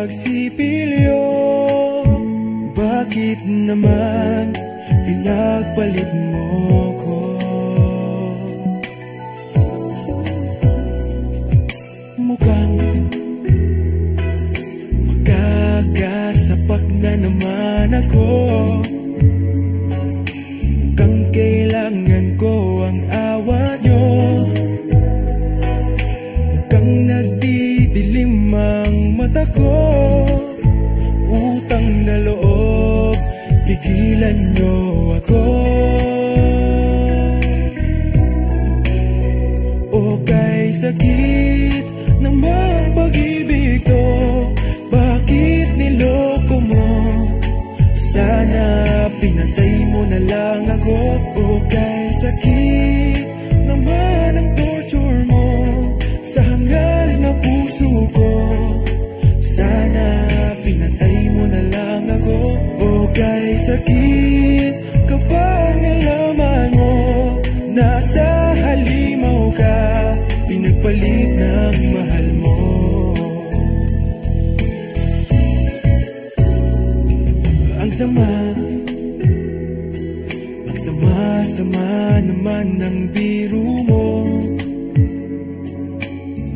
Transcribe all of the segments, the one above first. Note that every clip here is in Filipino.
ding magsipilyo Bakit naman pinagpalit mo ko? Mukhang Magkakasapak na naman ako Mukhang nagdidilim ang mata ko. Utang na loob, pigilan nyo ako. O kay sakit ng mga pag-ibig to Bakit niloko mo? Sana pinatay mo na lang ako. O kay sakit sakit kapag nalaman mo Nasa halimaw ka Pinagpalit ng mahal mo. Ang sama Ang sama-sama naman ng biro mo.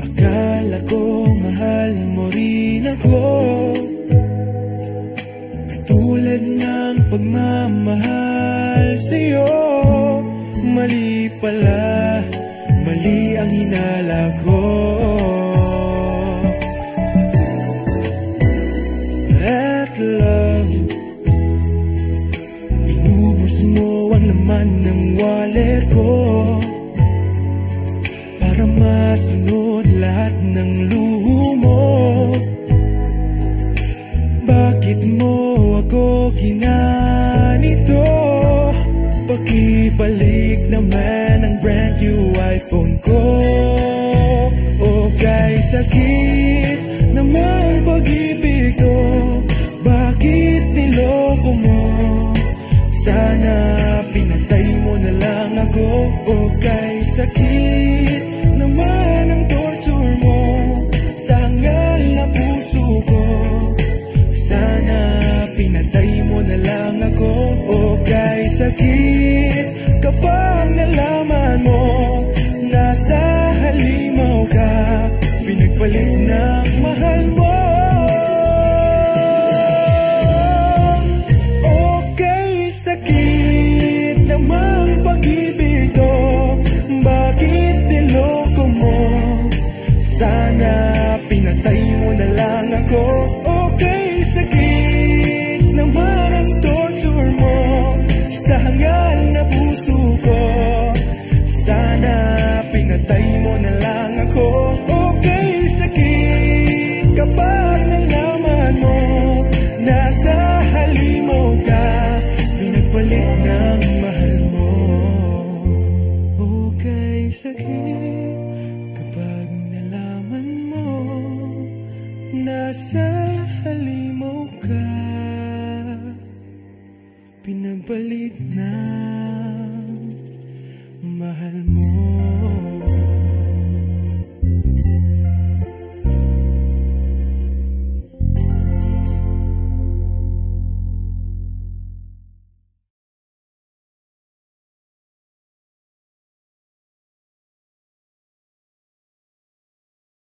Akala ko mahal mo rin ako pagmamahal sa'yo. Mali pala, mali ang hinala ko. At love Inubos mo ang laman ng wallet ko. Para masunod lahat ng luho mo naman ang brand new iPhone ko. O kay sakit naman pag-ibig ko. Bakit niloko mo? Sana pinatay mo na lang ako. O kay sakit naman ang torture mo. Sa hangal na puso ko. Sana pinatay mo na lang ako. O kay sakit ako Okay, sakit naman ang torture mo Sa hangal na puso ko. Sana pinatay mo na lang ako Okay, sakit kapag nalaman mo Nasa halimaw ka Pinagpalit ng mahal mo. Okay, sakit Nasa halimaw ka Pinagpalit ng mahal mo